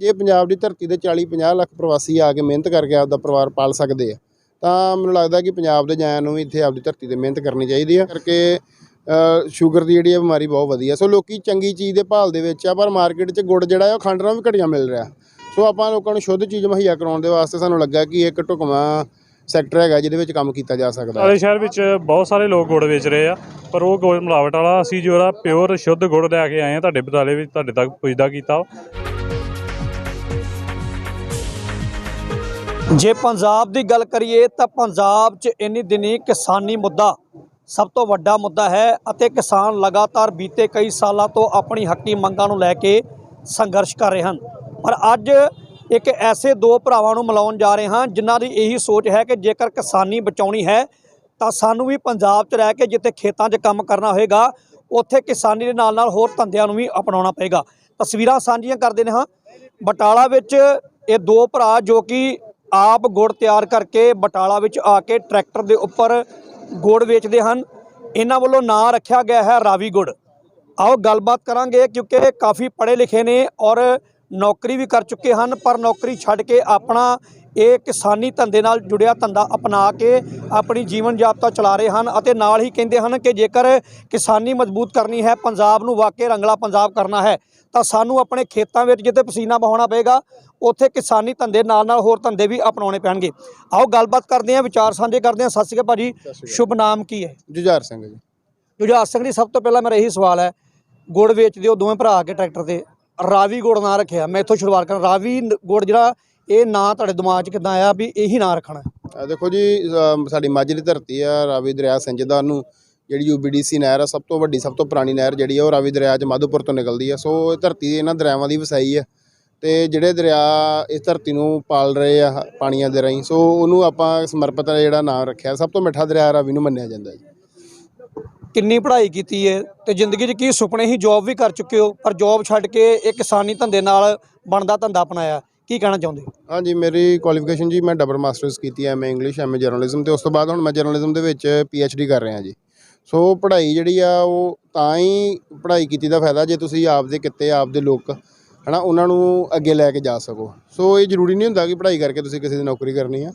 ਜੇ ਪੰਜਾਬ ਦੀ ਧਰਤੀ ਤੇ 40 50 ਲੱਖ ਪ੍ਰਵਾਸੀ ਆ ਕੇ ਮਿਹਨਤ ਕਰਕੇ ਆਪਦਾ ਪਰਿਵਾਰ ਪਾਲ ਸਕਦੇ ਆ, ਤਾਂ ਮੈਨੂੰ ਲੱਗਦਾ ਕਿ ਪੰਜਾਬ ਦੇ ਜਾਇਆਂ ਨੂੰ ਵੀ ਇੱਥੇ ਆਪਦੀ ਧਰਤੀ ਤੇ ਮਿਹਨਤ ਕਰਨੀ ਚਾਹੀਦੀ ਆ। ਕਰਕੇ ਸ਼ੂਗਰ ਦੀ ਜਿਹੜੀ ਆ ਬਿਮਾਰੀ ਬਹੁਤ ਵਧੀਆ। ਸੋ ਲੋਕੀ ਚੰਗੀ ਚੀਜ਼ ਦੇ ਭਾਲ ਦੇ ਵਿੱਚ ਆ, ਪਰ ਮਾਰਕੀਟ 'ਚ ਗੁੜ ਜਿਹੜਾ ਆ, ਉਹ ਖੰਡ ਨਾਲ ਵੀ ਘਟੀਆ ਮਿਲ ਰਿਹਾ। ਸੋ ਆਪਾਂ ਲੋਕਾਂ ਨੂੰ ਸ਼ੁੱਧ ਚੀਜ਼ ਮੁਹੱਈਆ ਕਰਾਉਣ ਦੇ ਵਾਸਤੇ ਸਾਨੂੰ ਲੱਗਾ ਕਿ ਇੱਕ ਢੁਕਵਾਂ ਸੈਕਟਰ ਹੈਗਾ, ਜਿਹਦੇ ਵਿੱਚ ਕੰਮ ਕੀਤਾ ਜਾ ਸਕਦਾ। ਹੈ ਸਾਡੇ ਸ਼ਹਿਰ ਵਿੱਚ ਬਹੁਤ ਸਾਰੇ ਲੋਕ ਗੁੜ ਵੇਚ ਰਹੇ ਆ, ਪਰ ਉਹ ਗੁੜ ਮਿਲਾਵਟ ਵਾਲਾ, ਅਸੀਂ ਜਿਹੜਾ ਪਿਓਰ ਸ਼ੁੱਧ ਗੁੜ ਲੈ ਕੇ ਆਏ ਆ, ਤੁਹਾਡੇ ਬਤਾਲੇ ਵਿੱਚ ਤੁਹਾਡੇ ਤੱਕ ਪੁੱਜਦਾ ਕੀਤਾ ਜੇ ਪੰਜਾਬ ਦੀ ਗੱਲ ਕਰੀਏ ਤਾਂ ਪੰਜਾਬ 'ਚ ਇੰਨੀ ਦਿਨੀ ਕਿਸਾਨੀ ਮੁੱਦਾ ਸਭ ਤੋਂ ਵੱਡਾ ਮੁੱਦਾ ਹੈ ਅਤੇ ਕਿਸਾਨ ਲਗਾਤਾਰ ਬੀਤੇ ਕਈ ਸਾਲਾਂ ਤੋਂ ਆਪਣੀ ਹੱਕੀ ਮੰਗਾਂ ਨੂੰ ਲੈ ਕੇ ਸੰਘਰਸ਼ ਕਰ ਰਹੇ ਹਨ। ਪਰ ਅੱਜ ਇੱਕ ਐਸੇ ਦੋ ਭਰਾਵਾਂ ਨੂੰ ਮਿਲਾਉਣ ਜਾ ਰਹੇ ਹਾਂ ਜਿਨ੍ਹਾਂ ਦੀ ਇਹੀ ਸੋਚ ਹੈ ਕਿ ਜੇਕਰ ਕਿਸਾਨੀ ਬਚਾਉਣੀ ਹੈ ਤਾਂ ਸਾਨੂੰ ਵੀ ਪੰਜਾਬ 'ਚ ਰਹਿ ਕੇ ਜਿੱਥੇ ਖੇਤਾਂ 'ਚ ਕੰਮ ਕਰਨਾ ਹੋਏਗਾ, ਉੱਥੇ ਕਿਸਾਨੀ ਦੇ ਨਾਲ ਨਾਲ ਹੋਰ ਧੰਦਿਆਂ ਨੂੰ ਵੀ ਅਪਣਾਉਣਾ ਪਏਗਾ। ਤਸਵੀਰਾਂ ਸਾਂਝੀਆਂ ਕਰਦੇ ਨੇ ਹਾਂ। ਬਟਾਲਾ ਵਿੱਚ ਇਹ ਦੋ ਭਰਾ ਜੋ ਕਿ ਆਪ ਗੁੜ ਤਿਆਰ ਕਰਕੇ ਬਟਾਲਾ ਵਿੱਚ ਆ ਕੇ ਟਰੈਕਟਰ ਦੇ ਉੱਪਰ ਗੁੜ ਵੇਚਦੇ ਹਨ। ਇਹਨਾਂ ਵੱਲੋਂ ਨਾਂ ਰੱਖਿਆ ਗਿਆ ਹੈ ਰਾਵੀ ਗੁੜ। ਆਓ ਗੱਲਬਾਤ ਕਰਾਂਗੇ ਕਿਉਂਕਿ ਕਾਫੀ ਪੜ੍ਹੇ ਲਿਖੇ ਨੇ ਔਰ ਨੌਕਰੀ ਵੀ ਕਰ ਚੁੱਕੇ ਹਨ, ਪਰ ਨੌਕਰੀ ਛੱਡ ਕੇ ਆਪਣਾ ਇਹ ਕਿਸਾਨੀ ਧੰਦੇ ਨਾਲ ਜੁੜਿਆ ਧੰਦਾ ਅਪਣਾ ਕੇ ਆਪਣੀ ਜੀਵਨ ਜਾਪਤਾ ਚਲਾ ਰਹੇ ਹਨ ਅਤੇ ਨਾਲ ਹੀ ਕਹਿੰਦੇ ਹਨ ਕਿ ਜੇਕਰ ਕਿਸਾਨੀ ਮਜ਼ਬੂਤ ਕਰਨੀ ਹੈ ਪੰਜਾਬ ਨੂੰ ਵਾਕਈ ਰੰਗਲਾ ਪੰਜਾਬ ਕਰਨਾ ਹੈ ਤਾਂ ਸਾਨੂੰ ਆਪਣੇ ਖੇਤਾਂ ਵਿੱਚ ਜਿੱਥੇ ਪਸੀਨਾ ਬਹਾਉਣਾ ਪਏਗਾ ਉੱਥੇ ਕਿਸਾਨੀ ਧੰਦੇ ਨਾਲ ਨਾਲ ਹੋਰ ਧੰਦੇ ਵੀ ਅਪਣਾਉਣੇ ਪੈਣਗੇ। ਆਓ ਗੱਲਬਾਤ ਕਰਦੇ ਹਾਂ ਵਿਚਾਰ ਸਾਂਝੇ ਕਰਦੇ ਹਾਂ। ਸਤਿ ਸ਼੍ਰੀ ਅਕਾਲ ਭਾਜੀ। ਸ਼ੁਭ ਨਾਮ ਕੀ ਹੈ? ਜੁਝਾਰ ਸਿੰਘ ਜੀ। ਜੁਝਾਰ ਸਿੰਘ ਜੀ ਸਭ ਤੋਂ ਪਹਿਲਾਂ ਮੇਰਾ ਇਹੀ ਸਵਾਲ ਹੈ ਗੁੜ ਵੇਚਦੇ ਹੋ ਦੋਵੇਂ ਭਰਾ ਆ ਕੇ ਟਰੈਕਟਰ ਤੇ ਰਾਵੀ ਗੁੜ ਨਾਂ ਰੱਖਿਆ ਮੈਂ ਇੱਥੋਂ ਸ਼ੁਰੂਆਤ ਕਰਾਂ ਰਾਵੀ ਗੁੜ ਜਿਹੜਾ ਇਹ ਨਾਂ ਤੁਹਾਡੇ ਦਿਮਾਗ 'ਚ ਕਿੱਦਾਂ ਆਇਆ ਵੀ ਇਹੀ ਨਾਂ ਰੱਖਣਾ? ਹੈ? ਆ ਦੇਖੋ ਜੀ ਅਮ ਸਾਡੀ ਮਾਝੇ ਦੀ ਧਰਤੀ ਆ ਰਾਵੀ ਦਰਿਆ ਸਿੰਜਦਾ ਨੂੰ ਜਿਹੜੀ ਯੂਬੀਡੀਸੀ ਨਹਿਰ ਆ ਸਭ ਤੋਂ ਵੱਡੀ ਸਭ ਤੋਂ ਪੁਰਾਣੀ ਨਹਿਰ ਜਿਹੜੀ ਆ ਉਹ ਰਾਵੀ ਦਰਿਆ 'ਚ ਮਾਧੋਪੁਰ ਤੋਂ ਨਿਕਲਦੀ ਆ। ਸੋ ਇਹ ਧਰਤੀ ਇਹਨਾਂ ਦਰਿਆਵਾਂ ਦੀ ਵਸਾਈ ਆ ਤੇ ਜਿਹੜੇ ਦਰਿਆ ਇਸ ਧਰਤੀ ਨੂੰ ਪਾਲ ਰਹੇ ਆ ਪਾਣੀਆਂ ਦੇ ਰਾਹੀਂ ਸੋ ਉਹਨੂੰ ਆਪਾਂ ਸਮਰਪਿਤ ਜਿਹੜਾ ਨਾਮ ਰੱਖਿਆ ਸਭ ਤੋਂ ਮਿੱਠਾ ਦਰਿਆ ਰਾਵੀ ਨੂੰ ਮੰਨਿਆ ਜਾਂਦਾ ਜੀ। ਕਿੰਨੀ ਪੜ੍ਹਾਈ ਕੀਤੀ ਹੈ ਤੇ ਜ਼ਿੰਦਗੀ 'ਚ ਕੀ ਸੁਪਨੇ ਹੀ ਜੌਬ ਵੀ ਕਰ ਚੁੱਕੇ ਹੋ ਪਰ ਜੌਬ ਛੱਡ ਕੇ ਇਹ ਕਿਸਾਨੀ ਧੰਦੇ ਨਾਲ ਬਣਦਾ ਧੰਦਾ ਅਪਣਾਇਆ। ਕੀ ਕਹਿਣਾ ਚਾਹੁੰਦੇ ਹੋ? ਹਾਂਜੀ, ਮੇਰੀ ਕੁਆਲੀਫਿਕੇਸ਼ਨ ਜੀ ਮੈਂ ਡਬਲ ਮਾਸਟਰਸ ਕੀਤੀ ਹੈ ਮੈਂ ਇੰਗਲਿਸ਼ ਐਮਏ ਜਰਨਲਿਜ਼ਮ ਤੇ ਉਸ ਤੋਂ ਬਾਅਦ ਹੁਣ ਮੈਂ ਜਰਨਲਿਜ਼ਮ ਦੇ ਵਿੱਚ ਡੀ ਕਰ ਰਿਹਾ ਜੀ। ਸੋ ਪੜ੍ਹਾਈ ਜਿਹੜੀ ਆ, ਉਹ ਤਾਂ ਹੀ ਪੜ੍ਹਾਈ ਕੀਤੀ ਦਾ ਫਾਇਦਾ ਜੇ ਤੁਸੀਂ ਆਪਦੇ ਕਿੱਤੇ, ਆਪਦੇ ਲੋਕ, ਹਨਾ, ਉਹਨਾਂ ਨੂੰ ਅੱਗੇ ਲੈ ਕੇ ਜਾ ਸਕੋ। ਸੋ ਇਹ ਜ਼ਰੂਰੀ ਨਹੀਂ ਹੁੰਦਾ ਕਿ ਪੜ੍ਹਾਈ ਕਰਕੇ ਤੁਸੀਂ ਕਿਸੇ ਦੀ ਨੌਕਰੀ ਕਰਨੀ ਆ।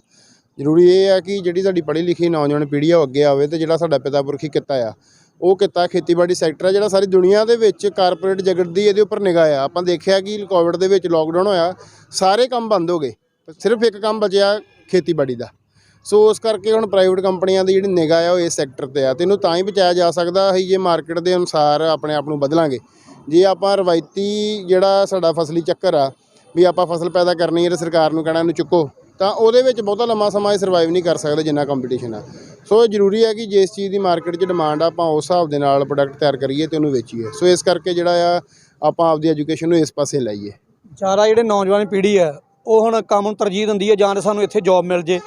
ਜ਼ਰੂਰੀ ਇਹ ਆ ਕਿ ਜਿਹੜੀ ਸਾਡੀ ਪੜ੍ਹੀ ਲਿਖੀ ਨੌਜਵਾਨ ਪੀੜ੍ਹੀ ਆ, ਉਹ ਅੱਗੇ ਆਵੇ ਤੇ ਜਿਹੜਾ ਸਾਡਾ ਪਿਤਾ ਪੁਰਖੀ ਕਿੱਤਾ ਆ ਉਹ ਕਿੱਤਾ, ਖੇਤੀਬਾੜੀ ਸੈਕਟਰ ਆ ਜਿਹੜਾ ਸਾਰੀ ਦੁਨੀਆ ਦੇ ਵਿੱਚ ਕਾਰਪੋਰੇਟ ਜਗਤ ਦੀ ਇਹਦੇ ਉੱਪਰ ਨਿਗਾਹ ਆ। ਆਪਾਂ ਦੇਖਿਆ ਕਿ ਕੋਵਿਡ ਦੇ ਵਿੱਚ ਲੋਕਡਾਊਨ ਹੋਇਆ, ਸਾਰੇ ਕੰਮ ਬੰਦ ਹੋ ਗਏ। ਸਿਰਫ ਇੱਕ ਕੰਮ ਬਚਿਆ ਖੇਤੀਬਾੜੀ ਦਾ। ਸੋ ਉਸ ਕਰਕੇ ਹੁਣ ਪ੍ਰਾਈਵੇਟ ਕੰਪਨੀਆਂ ਦੀ ਜਿਹੜੀ ਨਿਗਾਹ ਆ ਉਹ ਇਸ ਸੈਕਟਰ ਤੇ ਆ ਤੇ ਇਹਨੂੰ ਤਾਂ ਹੀ ਬਚਾਇਆ ਜਾ ਸਕਦਾ ਅਸੀਂ ਜੇ ਮਾਰਕੀਟ ਦੇ ਅਨੁਸਾਰ ਆਪਣੇ ਆਪ ਨੂੰ ਬਦਲਾਂਗੇ। ਜੇ ਆਪਾਂ ਰਵਾਇਤੀ ਜਿਹੜਾ ਸਾਡਾ ਫਸਲੀ ਚੱਕਰ ਆ, ਵੀ ਆਪਾਂ ਫਸਲ ਪੈਦਾ ਕਰਨੀ ਹੈ ਤੇ ਸਰਕਾਰ ਨੂੰ ਕਹਿਣਾ ਇਹਨੂੰ ਚੁੱਕੋ। ਤਾਂ ਉਹਦੇ ਵਿੱਚ ਬਹੁਤਾ ਲੰਮਾ ਸਮਾਂ ਇਹ ਸਰਵਾਈਵ ਨਹੀਂ ਕਰ ਸਕਦੇ ਜਿੰਨਾ ਕੰਪੀਟੀਸ਼ਨ ਆ। ਸੋ ਇਹ ਜ਼ਰੂਰੀ ਹੈ ਕਿ ਜਿਸ ਚੀਜ਼ ਦੀ ਮਾਰਕੀਟ 'ਚ ਡਿਮਾਂਡ ਆ, ਆਪਾਂ ਉਸ ਹਿਸਾਬ ਦੇ ਨਾਲ ਪ੍ਰੋਡਕਟ ਤਿਆਰ ਕਰੀਏ ਤੇ ਉਹਨੂੰ ਵੇਚੀਏ। ਸੋ ਇਸ ਕਰਕੇ ਜਿਹੜਾ ਆ, ਆਪਾਂ ਆਪਦੀ ਐਜੂਕੇਸ਼ਨ ਨੂੰ ਇਸ ਪਾਸੇ ਲਾਈਏ। ਜ਼ਿਆਦਾ ਜਿਹੜੇ ਨੌਜਵਾਨ ਪੀੜ੍ਹੀ ਹੈ ਉਹ ਹੁਣ ਕੰਮ ਨੂੰ ਤਰਜੀਹ ਦਿੰਦੀ ਹੈ ਜਾਂ ਤਾਂ ਸਾਨੂੰ ਇੱਥੇ ਜੌਬ ਮਿਲ ਜੇ।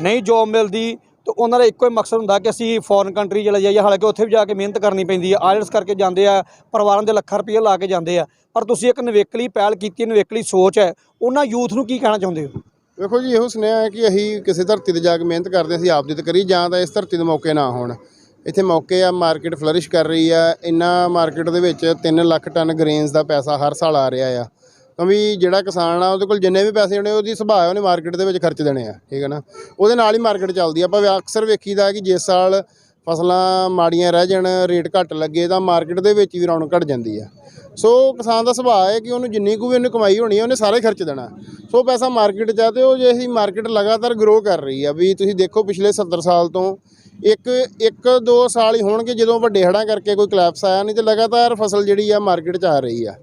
ਨਹੀਂ ਜੌਬ ਮਿਲਦੀ ਤਾਂ ਉਹਨਾਂ ਦਾ ਇੱਕੋ ਹੀ ਮਕਸਦ ਹੁੰਦਾ ਕਿ ਅਸੀਂ ਫੋਰਨ ਕੰਟਰੀ ਚਲੇ ਜਾਈਏ, ਹਾਲਾਂਕਿ ਉੱਥੇ ਵੀ ਜਾ ਕੇ ਮਿਹਨਤ ਕਰਨੀ ਪੈਂਦੀ ਹੈ ਆਇਲਟਸ ਕਰਕੇ ਜਾਂਦੇ ਆ, ਪਰਿਵਾਰਾਂ ਦੇ ਲੱਖਾਂ ਰੁਪਏ ਲਾ ਕੇ ਜਾਂਦੇ ਆ। ਪਰ ਤੁਸੀਂ ਇੱਕ ਨਿਵੇਕਲੀ ਪਹਿਲ ਕੀਤੀ, ਨਿਵੇਕਲੀ ਸੋਚ ਹੈ, ਉਹਨਾਂ ਯੂਥ ਨੂੰ ਕੀ ਕਹਿਣਾ ਚਾਹੁੰਦੇ ਹੋ? ਵੇਖੋ ਜੀ, ਇਹੋ ਸੁਨੇਹਾ ਹੈ ਕਿ ਅਸੀਂ ਕਿਸੇ ਧਰਤੀ ਤੇ ਜਾ ਕੇ ਮਿਹਨਤ ਕਰਦੇ ਅਸੀਂ ਆਪ ਦੀ ਤੇ ਕਰੀ, ਜਾਂ ਤਾਂ ਇਸ ਧਰਤੀ ਦੇ ਮੌਕੇ ਨਾ ਹੋਣ। ਇੱਥੇ ਮੌਕੇ ਆ ਮਾਰਕੀਟ ਫਲਰਿਸ਼ ਕਰ ਰਹੀ ਆ। ਇੰਨਾ ਮਾਰਕੀਟ ਦੇ ਵਿੱਚ 3 ਲੱਖ ਟਨ ਗ੍ਰੇਨਸ ਦਾ ਪੈਸਾ ਹਰ ਸਾਲ ਆ ਰਿਹਾ ਆ। ਕਿਉਂਕਿ ਜਿਹੜਾ ਕਿਸਾਨ ਆ, ਉਹਦੇ ਕੋਲ ਜਿੰਨੇ ਵੀ ਪੈਸੇ ਹੋਣੇ, ਉਹਦੀ ਸੁਭਾਅ ਹੈ ਉਹਨੇ ਮਾਰਕੀਟ ਦੇ ਵਿੱਚ ਖਰਚ ਦੇਣੇ ਆ, ਠੀਕ ਹੈ ਨਾ? ਉਹਦੇ ਨਾਲ ਹੀ ਮਾਰਕੀਟ ਚੱਲਦੀ ਆ। ਆਪਾਂ ਵੇ- ਅਕਸਰ ਵੇਖੀਦਾ ਕਿ ਜਿਸ ਸਾਲ ਫਸਲਾਂ ਮਾੜੀਆਂ ਰਹਿ ਜਾਣ, ਰੇਟ ਘੱਟ ਲੱਗੇ ਤਾਂ ਮਾਰਕੀਟ ਦੇ ਵਿੱਚ ਵੀ ਰੌਣਕ ਘਟ ਜਾਂਦੀ ਆ। ਸੋ ਕਿਸਾਨ ਦਾ ਸੁਭਾਅ ਹੈ ਕਿ ਉਹਨੂੰ ਜਿੰਨੀ ਕੁ ਵੀ ਉਹਨੇ ਕਮਾਈ ਹੋਣੀ ਹੈ ਉਹਨੇ ਸਾਰੇ ਖਰਚ ਦੇਣਾ। ਸੋ ਪੈਸਾ ਮਾਰਕੀਟ 'ਚ ਆ ਤੇ ਉਹ ਜੇ ਅਸੀਂ ਮਾਰਕੀਟ ਲਗਾਤਾਰ ਗਰੋ ਕਰ ਰਹੀ ਆ, ਵੀ ਤੁਸੀਂ ਦੇਖੋ ਪਿਛਲੇ 70 ਸਾਲ ਤੋਂ ਇੱਕ ਇੱਕ, ਦੋ ਸਾਲ ਹੀ ਹੋਣਗੇ ਜਦੋਂ ਵੱਡੇ ਹੜ੍ਹਾਂ ਕਰਕੇ ਕੋਈ ਕਲੈਪਸ ਆਇਆ ਨਹੀਂ ਤੇ ਲਗਾਤਾਰ ਫਸਲ ਜਿਹੜੀ ਆ ਮਾਰਕੀਟ 'ਚ ਆ ਰਹੀ ਆ।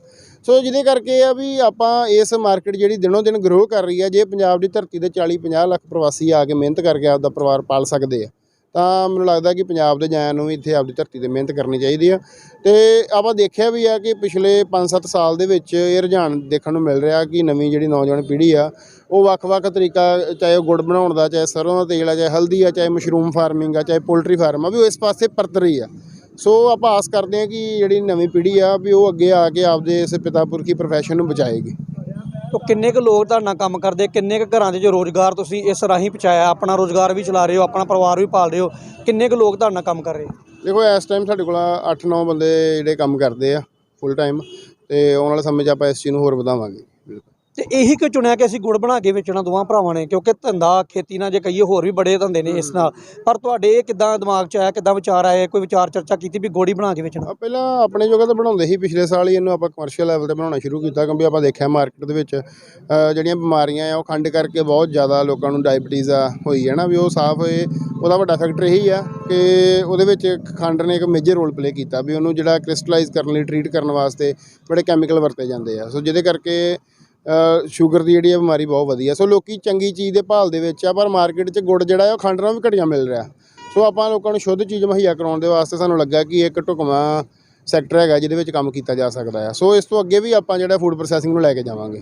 ਸੋ ਜਿਹਦੇ ਕਰਕੇ ਆ ਵੀ ਆਪਾਂ ਇਸ ਮਾਰਕੀਟ ਜਿਹੜੀ ਦਿਨੋਂ ਦਿਨ ਗਰੋ ਕਰ ਰਹੀ ਆ, ਜੇ ਪੰਜਾਬ ਦੀ ਧਰਤੀ ਤੇ 40 50 ਲੱਖ ਪ੍ਰਵਾਸੀ ਆ ਕੇ ਮਿਹਨਤ ਕਰਕੇ ਆਪਦਾ ਪਰਿਵਾਰ ਪਾਲ ਸਕਦੇ ਆ। ਤਾਂ ਮੈਨੂੰ ਲੱਗਦਾ ਕਿ ਪੰਜਾਬ ਦੇ ਜਾਇਆਂ ਨੂੰ ਵੀ ਇੱਥੇ ਆਪਦੀ ਧਰਤੀ ਤੇ ਮਿਹਨਤ ਕਰਨੀ ਚਾਹੀਦੀ ਆ। ਤੇ ਆਪਾਂ ਦੇਖਿਆ ਵੀ ਆ ਕਿ ਪਿਛਲੇ 5-7 ਸਾਲ ਦੇ ਵਿੱਚ ਇਹ ਰੁਝਾਨ ਦੇਖਣ ਨੂੰ ਮਿਲ ਰਿਹਾ ਕਿ ਨਵੀਂ ਜਿਹੜੀ ਨੌਜਵਾਨ ਪੀੜ੍ਹੀ ਆ, ਉਹ ਵੱਖ-ਵੱਖ ਤਰੀਕਾ ਚਾਹੇ ਉਹ ਗੁੜ ਬਣਾਉਣ ਦਾ, ਚਾਹੇ ਸਰੋਂ ਦਾ ਤੇਲ ਆ, ਚਾਹੇ ਹਲਦੀ ਆ, ਚਾਹੇ ਮਸ਼ਰੂਮ ਫਾਰਮਿੰਗ ਆ, ਚਾਹੇ ਪੋਲਟਰੀ ਫਾਰਮ ਆ, ਵੀ ਉਹ ਇਸ ਪਾਸੇ ਪਰਤ ਰਹੀ ਆ। ਸੋ ਆਪਾਂ ਆਸ ਕਰਦੇ ਹਾਂ ਕਿ ਜਿਹੜੀ ਨਵੀਂ ਪੀੜ੍ਹੀ ਆ, ਵੀ ਉਹ ਅੱਗੇ ਆ ਕੇ ਆਪਦੇ ਇਸ ਪਿਤਾ ਪੁਰਖੀ ਪ੍ਰੋਫੈਸ਼ਨ ਨੂੰ ਬਚਾਏਗੀ। ਉਹ ਕਿੰਨੇ ਕੁ ਲੋਕ ਤੁਹਾਡੇ ਨਾਲ ਕੰਮ ਕਰਦੇ, ਕਿੰਨੇ ਕੁ ਘਰਾਂ ਦੇ ਜੋ ਰੋਜ਼ਗਾਰ ਤੁਸੀਂ ਇਸ ਰਾਹੀਂ ਪਹੁੰਚਾਇਆ, ਆਪਣਾ ਰੋਜ਼ਗਾਰ ਵੀ ਚਲਾ ਰਹੇ ਹੋ, ਆਪਣਾ ਪਰਿਵਾਰ ਵੀ ਪਾਲ ਰਹੇ ਹੋ, ਕਿੰਨੇ ਕੁ ਲੋਕ ਤੁਹਾਡੇ ਨਾਲ ਕੰਮ ਕਰ ਰਹੇ? ਦੇਖੋ, ਇਸ ਟਾਈਮ ਸਾਡੇ ਕੋਲ 8-9 ਬੰਦੇ ਜਿਹੜੇ ਕੰਮ ਕਰਦੇ ਆ ਫੁੱਲ ਟਾਈਮ ਤੇ ਆਉਣ ਵਾਲੇ ਸਮੇਂ 'ਚ ਆਪਾਂ ਇਸ ਚੀਜ਼ ਨੂੰ ਹੋਰ ਵਧਾਵਾਂਗੇ। ਤੇ ਇਹੀ ਕਿ ਚੁਣਿਆ ਕਿ ਅਸੀਂ ਗੁੜ ਬਣਾ ਕੇ ਵੇਚਣਾ ਦੋਵਾਂ ਭਰਾਵਾਂ ਨੇ? ਕਿਉਂਕਿ ਧੰਦਾ ਖੇਤੀ ਨਾਲ ਜੇ ਕਹੀਏ ਹੋਰ ਵੀ ਬੜੇ ਧੰਦੇ ਨੇ ਇਸ ਨਾਲ। ਪਰ ਤੁਹਾਡੇ ਇਹ ਕਿਦਾਂ ਦਿਮਾਗ 'ਚ ਆਇਆ? ਕਿਦਾਂ ਵਿਚਾਰ ਆਇਆ? ਕੋਈ ਵਿਚਾਰ ਚਰਚਾ ਕੀਤੀ ਵੀ ਗੋੜੀ ਬਣਾ ਕੇ ਵੇਚਣਾ? ਪਹਿਲਾਂ ਆਪਣੇ ਜਗ੍ਹਾ ਤੇ ਬਣਾਉਂਦੇ ਸੀ ਪਿਛਲੇ ਸਾਲ ਹੀ ਇਹਨੂੰ ਆਪਾਂ ਕਮਰਸ਼ੀਅਲ ਲੈਵਲ ਤੇ ਬਣਾਉਣਾ ਸ਼ੁਰੂ ਕੀਤਾ ਕਿਉਂਕਿ ਆਪਾਂ ਦੇਖਿਆ ਮਾਰਕੀਟ ਦੇ ਵਿੱਚ ਜਿਹੜੀਆਂ ਬਿਮਾਰੀਆਂ ਆ ਉਹ ਖੰਡ ਕਰਕੇ ਬਹੁਤ ਜ਼ਿਆਦਾ ਲੋਕਾਂ ਨੂੰ ਡਾਇਬੀਟੀਜ਼ ਆ ਹੋਈ ਹੈ ਨਾ ਵੀ ਉਹ ਸਾਫ਼ ਹੋਏ। ਉਹਦਾ ਵੱਡਾ ਫੈਕਟਰ ਇਹੀ ਆ ਕਿ ਉਹਦੇ ਵਿੱਚ ਖੰਡ ਨੇ ਇੱਕ ਮੇਜਰ ਰੋਲ ਪਲੇ ਕੀਤਾ ਵੀ ਉਹਨੂੰ ਜਿਹੜਾ ਕ੍ਰਿਸਟਲਾਈਜ਼ ਕਰਨ ਲਈ ਟਰੀਟ ਕਰਨ ਵਾਸਤੇ ਬੜੇ ਕੈਮੀਕਲ ਵਰਤੇ ਜਾਂਦੇ ਆ। ਸੋ ਜਿਹਦੇ ਕਰਕੇ ਸ਼ੂਗਰ ਦੀ ਜਿਹੜੀ ਆ ਬਿਮਾਰੀ ਬਹੁਤ ਵਧੀਆ। ਸੋ ਲੋਕੀ ਚੰਗੀ ਚੀਜ਼ ਦੇ ਭਾਲ ਦੇ ਵਿੱਚ ਆ, ਪਰ ਮਾਰਕੀਟ 'ਚ ਗੁੜ ਜਿਹੜਾ ਆ, ਉਹ ਖੰਡ ਨਾਲੋਂ ਵੀ ਘਟੀਆ ਮਿਲ ਰਿਹਾ। ਸੋ ਆਪਾਂ ਲੋਕਾਂ ਨੂੰ ਸ਼ੁੱਧ ਚੀਜ਼ ਮੁਹੱਈਆ ਕਰਾਉਣ ਦੇ ਵਾਸਤੇ ਸਾਨੂੰ ਲੱਗਾ ਕਿ ਇੱਕ ਢੁਕਵਾਂ ਸੈਕਟਰ ਹੈਗਾ, ਜਿਹਦੇ ਵਿੱਚ ਕੰਮ ਕੀਤਾ ਜਾ ਸਕਦਾ ਹੈ ਸੋ ਇਸ ਤੋਂ ਅੱਗੇ ਵੀ ਆਪਾਂ ਜਿਹੜਾ ਫੂਡ ਪ੍ਰੋਸੈਸਿੰਗ ਨੂੰ ਲੈ ਕੇ ਜਾਵਾਂਗੇ।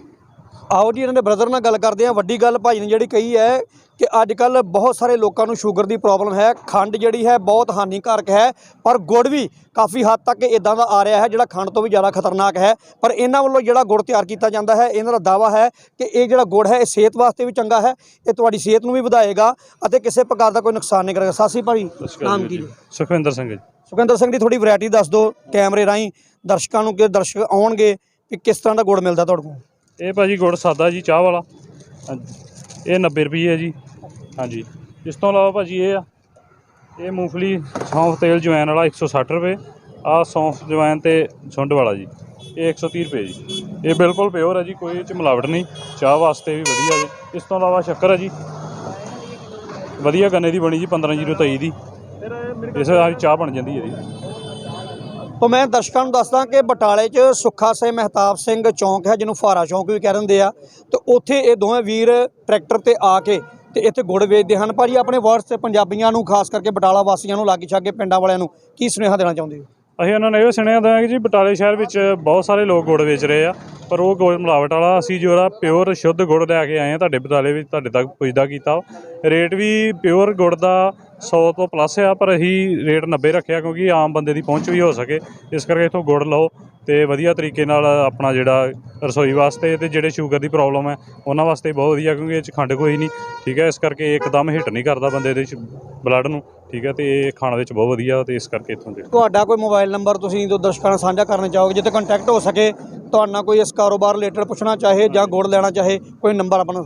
ਆਓ ਜੀ, ਇਹਨਾਂ ਦੇ ਬ੍ਰਦਰ ਨਾਲ ਗੱਲ ਕਰਦੇ ਆ ਵੱਡੀ ਗੱਲ ਭਾਈ ਨੇ ਜਿਹੜੀ ਕਹੀ ਹੈ ਕਿ ਅੱਜ ਕੱਲ ਬਹੁਤ ਸਾਰੇ ਲੋਕਾਂ ਨੂੰ ਸ਼ੂਗਰ ਦੀ ਪ੍ਰੋਬਲਮ ਹੈ ਖੰਡ ਜਿਹੜੀ ਹੈ ਬਹੁਤ ਹਾਨੀਕਾਰਕ ਹੈ ਪਰ ਗੁੜ ਵੀ ਕਾਫੀ ਹੱਦ ਤੱਕ ਇਦਾਂ ਦਾ ਆ ਰਿਹਾ ਹੈ ਜਿਹੜਾ ਖੰਡ ਤੋਂ ਵੀ ਜ਼ਿਆਦਾ ਖਤਰਨਾਕ ਹੈ। ਪਰ ਇਹਨਾਂ ਵੱਲੋਂ ਜਿਹੜਾ ਗੁੜ ਤਿਆਰ ਕੀਤਾ ਜਾਂਦਾ ਹੈ ਇਹਨਾਂ ਦਾ ਦਾਵਾ ਹੈ ਕਿ ਇਹ ਜਿਹੜਾ ਗੁੜ ਹੈ ਇਹ ਸਿਹਤ ਵਾਸਤੇ ਵੀ ਚੰਗਾ ਹੈ ਇਹ ਤੁਹਾਡੀ ਸਿਹਤ ਨੂੰ ਵੀ ਵਧਾਏਗਾ ਅਤੇ ਕਿਸੇ ਪ੍ਰਕਾਰ ਦਾ ਕੋਈ ਨੁਕਸਾਨ ਨਹੀਂ ਕਰੇਗਾ। ਸਾਸੀ ਭਾਈ ਨਾਮ ਕੀ? ਸੁਖਵਿੰਦਰ ਸਿੰਘ ਜੀ। ਸੁਖਿੰਦਰ ਸਿੰਘ ਦੀ ਥੋੜੀ ਵੈਰਾਈਟੀ ਦੱਸ ਦਿਓ ਕੈਮਰੇ ਰਾਹੀਂ ਦਰਸ਼ਕਾਂ ਨੂੰ ਕਿ ਦਰਸ਼ਕ ਆਉਣਗੇ ਕਿ ਕਿਸ ਤਰ੍ਹਾਂ ਦਾ ਗੁੜ ਮਿਲਦਾ ਤੁਹਾਡੇ ਕੋਲ? ਇਹ ਭਾਜੀ ਗੁੜ ਸਾਦਾ ਜੀ ਚਾਹ ਵਾਲਾ। ਹਾਂਜੀ। ਇਹ 90 ਰੁਪਏ ਹੈ ਜੀ। ਹਾਂਜੀ। ਇਸ ਤੋਂ ਇਲਾਵਾ ਭਾਜੀ ਇਹ ਆ ਇਹ ਮੂੰਗਫਲੀ ਸੌਂਫ ਤੇਲ ਜਵੈਨ ਵਾਲਾ 160 ਰੁਪਏ ਆ ਸੌਂਫ ਜਵੈਨ ਤੇ ਸੁੰਡ ਵਾਲਾ ਜੀ ਇਹ 130 ਰੁਪਏ ਜੀ। ਇਹ ਬਿਲਕੁਲ ਪਿਓਰ ਹੈ ਜੀ ਕੋਈ ਇਹ ਚ ਮਿਲਾਵਟ ਨਹੀਂ ਚਾਹ ਵਾਸਤੇ ਵੀ ਵਧੀਆ ਜੀ। ਇਸ ਤੋਂ ਇਲਾਵਾ ਸ਼ੱਕਰ ਹੈ ਜੀ। ਵਧੀਆ ਗੰਨੇ ਦੀ ਬਣੀ ਜੀ 15023 ਦੀ। ਇਸ ਨਾਲ ਚਾਹ ਬਣ ਜਾਂਦੀ ਹੈ ਜੀ। ਤਾਂ ਮੈਂ ਦਰਸ਼ਕਾਂ ਨੂੰ ਦੱਸਦਾ ਕਿ ਬਟਾਲੇ 'ਚ ਸੁੱਖਾ ਸੇ ਮਹਿਤਾਬ ਸਿੰਘ ਚੌਂਕ ਹੈ, ਜਿਹਨੂੰ ਫਾਰਾ ਚੌਂਕ ਵੀ ਕਹਿ ਦਿੰਦੇ ਆ। ਤੇ ਉੱਥੇ ਇਹ ਦੋਵੇਂ ਵੀਰ ਟਰੈਕਟਰ ਤੇ ਆ ਕੇ ਤੇ ਇੱਥੇ ਗੁੜ ਵੇਚਦੇ ਹਨ। ਭਾਜੀ, ਆਪਣੇ ਵਰਡਸ ਤੇ ਪੰਜਾਬੀਆਂ ਨੂੰ, ਖਾਸ ਕਰਕੇ ਬਟਾਲਾ ਵਾਸੀਆਂ ਨੂੰ ਲਾਗੇ ਛਾਗੇ ਪਿੰਡਾਂ ਵਾਲਿਆਂ ਨੂੰ ਕੀ ਸੁਨੇਹਾ ਦੇਣਾ ਚਾਹੁੰਦੇ ਹੋ? ਅਸੀਂ ਉਹਨਾਂ ਨੇ ਇਹ ਸੁਣਿਆ ਦਾ ਕਿ ਜੀ ਬਟਾਲੇ ਸ਼ਹਿਰ ਵਿੱਚ ਬਹੁਤ ਸਾਰੇ ਲੋਕ ਗੁੜ ਵੇਚ ਰਹੇ ਆ, ਪਰ ਉਹ ਗੁੜ ਮਿਲਾਵਟ ਵਾਲਾ ਅਸੀਂ ਜਿਹੜਾ ਪਿਓਰ ਸ਼ੁੱਧ ਗੁੜ ਲੈ ਕੇ ਆਏ ਆ ਤੁਹਾਡੇ ਬਟਾਲੇ ਵਿੱਚ, ਤੁਹਾਡੇ ਤੱਕ ਪੁੱਜਦਾ ਕੀਤਾ ਰੇਟ ਵੀ ਪਿਓਰ ਗੁੜ ਦਾ 100 ਤੋਂ ਪਲੱਸ ਆ, ਪਰ ਅਸੀਂ ਰੇਟ 90 ਰੱਖਿਆ ਕਿਉਂਕਿ ਆਮ ਬੰਦੇ ਦੀ ਪਹੁੰਚ ਵੀ ਹੋ ਸਕੇ। ਇਸ ਕਰਕੇ ਇਥੋਂ ਗੁੜ ਲਓ ਤੇ ਵਧੀਆ ਤਰੀਕੇ ਨਾਲ ਆਪਣਾ ਜਿਹੜਾ ਰਸੋਈ ਵਾਸਤੇ ਤੇ ਜਿਹੜੇ ਸ਼ੂਗਰ ਦੀ ਪ੍ਰੋਬਲਮ ਹੈ ਉਹਨਾਂ ਵਾਸਤੇ ਬਹੁਤ ਵਧੀਆ ਕਿਉਂਕਿ ਇਹ ਚ ਖੰਡ ਕੋਈ ਨਹੀਂ। ਠੀਕ ਹੈ ਇਸ ਕਰਕੇ ਇਹ ਇੱਕਦਮ ਹਿੱਟ ਨਹੀਂ ਕਰਦਾ ਬੰਦੇ ਦੇ ਬਲੱਡ ਨੂੰ। ਠੀਕ ਹੈ ਤੇ ਇਹ ਖਾਣ ਵਿੱਚ ਬਹੁਤ ਵਧੀਆ ਤੇ ਇਸ ਕਰਕੇ ਇਥੋਂ ਦੇ। ਤੁਹਾਡਾ ਕੋਈ ਮੋਬਾਈਲ ਨੰਬਰ ਤੁਸੀਂ ਜੋ ਦਰਸ਼ਕਾਂ ਨਾਲ ਸਾਂਝਾ ਕਰਨਾ ਚਾਹੋਗੇ ਜਿੱਥੇ ਕੰਟੈਕਟ ਹੋ ਸਕੇ ਤੁਹਾਡੇ ਨਾਲ ਕੋਈ ਇਸ ਕਾਰੋਬਾਰ ਰਿਲੇਟਡ ਪੁੱਛਣਾ ਚਾਹੇ ਜਾਂ ਗੁੜ ਲੈਣਾ ਚਾਹੇ ਕੋਈ ਨੰਬਰ ਆਪਣਾ?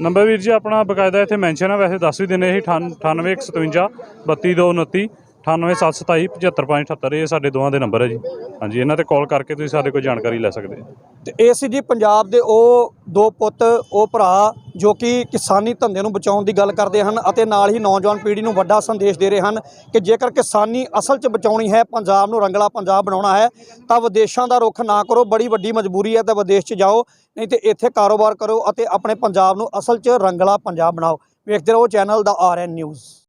ਨੰਬਰ ਵੀਰ ਜੀ ਆਪਣਾ ਬਕਾਇਦਾ ਇੱਥੇ ਮੈਂਸ਼ਨ ਹੈ ਵੈਸੇ ਦੱਸ ਵੀ ਦਿੰਦੇ ਇਹ 98157 32229 98727 75578 ਇਹ ਸਾਡੇ ਦੋਵਾਂ ਦੇ ਨੰਬਰ ਹੈ ਜੀ। ਹਾਂਜੀ, ਇਹਨਾਂ ਤੇ ਕਾਲ ਕਰਕੇ ਤੁਸੀਂ ਸਾਡੇ ਕੋਲ ਜਾਣਕਾਰੀ ਲੈ ਸਕਦੇ ਹੋ। ਤੇ ਇਹ ਸੀ ਜੀ ਪੰਜਾਬ ਦੇ ਉਹ ਦੋ ਪੁੱਤ, ਉਹ ਭਰਾ, ਜੋ ਕਿ ਕਿਸਾਨੀ ਧੰਦੇ ਨੂੰ ਬਚਾਉਣ ਦੀ ਗੱਲ ਕਰਦੇ ਹਨ ਅਤੇ ਨਾਲ ਹੀ ਨੌਜਵਾਨ ਪੀੜ੍ਹੀ ਨੂੰ ਵੱਡਾ ਸੰਦੇਸ਼ ਦੇ ਰਹੇ ਹਨ ਕਿ ਜੇਕਰ ਕਿਸਾਨੀ ਅਸਲ 'ਚ ਬਚਾਉਣੀ ਹੈ, ਪੰਜਾਬ ਨੂੰ ਰੰਗਲਾ ਪੰਜਾਬ ਬਣਾਉਣਾ ਹੈ, ਤਾਂ ਵਿਦੇਸ਼ਾਂ ਦਾ ਰੁਖ ਨਾ ਕਰੋ, ਬੜੀ ਵੱਡੀ ਮਜਬੂਰੀ ਹੈ ਤਾਂ ਵਿਦੇਸ਼ 'ਚ ਜਾਓ, ਨਹੀਂ ਤੇ ਇੱਥੇ ਕਾਰੋਬਾਰ ਕਰੋ ਅਤੇ ਆਪਣੇ ਪੰਜਾਬ ਨੂੰ ਅਸਲ 'ਚ ਰੰਗਲਾ ਪੰਜਾਬ ਬਣਾਓ। ਵੇਖਦੇ ਰਹੋ, ਚੈਨਲ ਦਾ ਆਰਐਨ ਨਿਊਜ਼।